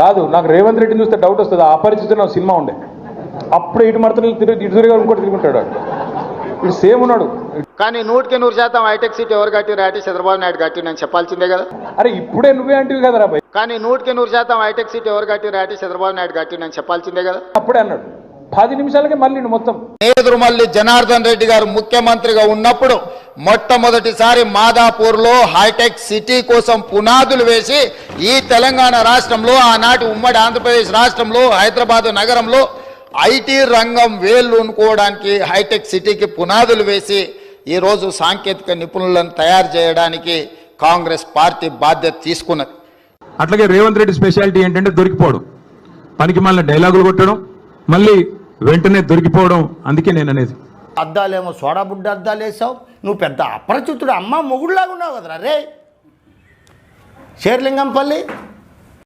కాదు నాకు రేవంత్ రెడ్డిని చూస్తే డౌట్ వస్తుంది. ఆ అపరిచితుడు నా సినిమా ఉండే. అప్పుడు ఇటు మడతలు తిరిగి ఇటు తిరిగి ఇంకోటి తిరుగుంటాడు వాడు. ఇటు సేమ్ ఉన్నాడు. కానీ నూటికి నూరు శాతం హైటెక్ సిటీ ఎవరు కట్టిరు అంటే చంద్రబాబు నాయుడు కట్టిండని చెప్పాల్సిందే కదా. అరే ఇప్పుడే నువ్వే అంటివి కదరా భయ్. కానీ నూటికి నూరు శాతం హైటెక్ సిటీ ఎవరు కట్టిరు అంటే చంద్రబాబు నాయుడు కట్టిండని చెప్పాల్సిందే కదా. అప్పుడే అన్నాడు. పది నిమిషాలకే మళ్ళీ మొత్తం. నేదురుమల్లి జనార్దన్ రెడ్డి గారు ముఖ్యమంత్రిగా ఉన్నప్పుడు మొట్టమొదటిసారి మాదాపూర్లో హైటెక్ సిటీ కోసం పునాదులు వేసి ఈ తెలంగాణ రాష్ట్రంలో ఆనాటి ఉమ్మడి ఆంధ్రప్రదేశ్ రాష్ట్రంలో హైదరాబాదు నగరంలో ఐటీ రంగం వేళ్ళు అనుకోవడానికి హైటెక్ సిటీకి పునాదులు వేసి ఈరోజు సాంకేతిక నిపుణులను తయారు చేయడానికి కాంగ్రెస్ పార్టీ బాధ్యత తీసుకున్నది. అట్లాగే రేవంత్ రెడ్డి స్పెషాలిటీ ఏంటంటే దొరికిపోవడం. పనికి మళ్ళీ డైలాగులు కొట్టడం మళ్ళీ వెంటనే దొరికిపోవడం అందుకే నేను అనేది అద్దాలేమో సోడా బుడ్డ అద్దాలు వేసావు. నువ్వు పెద్ద అపరిచితుడు అమ్మ మొగుడులాగా ఉన్నావు కదరా రే. షేర్లింగంపల్లి.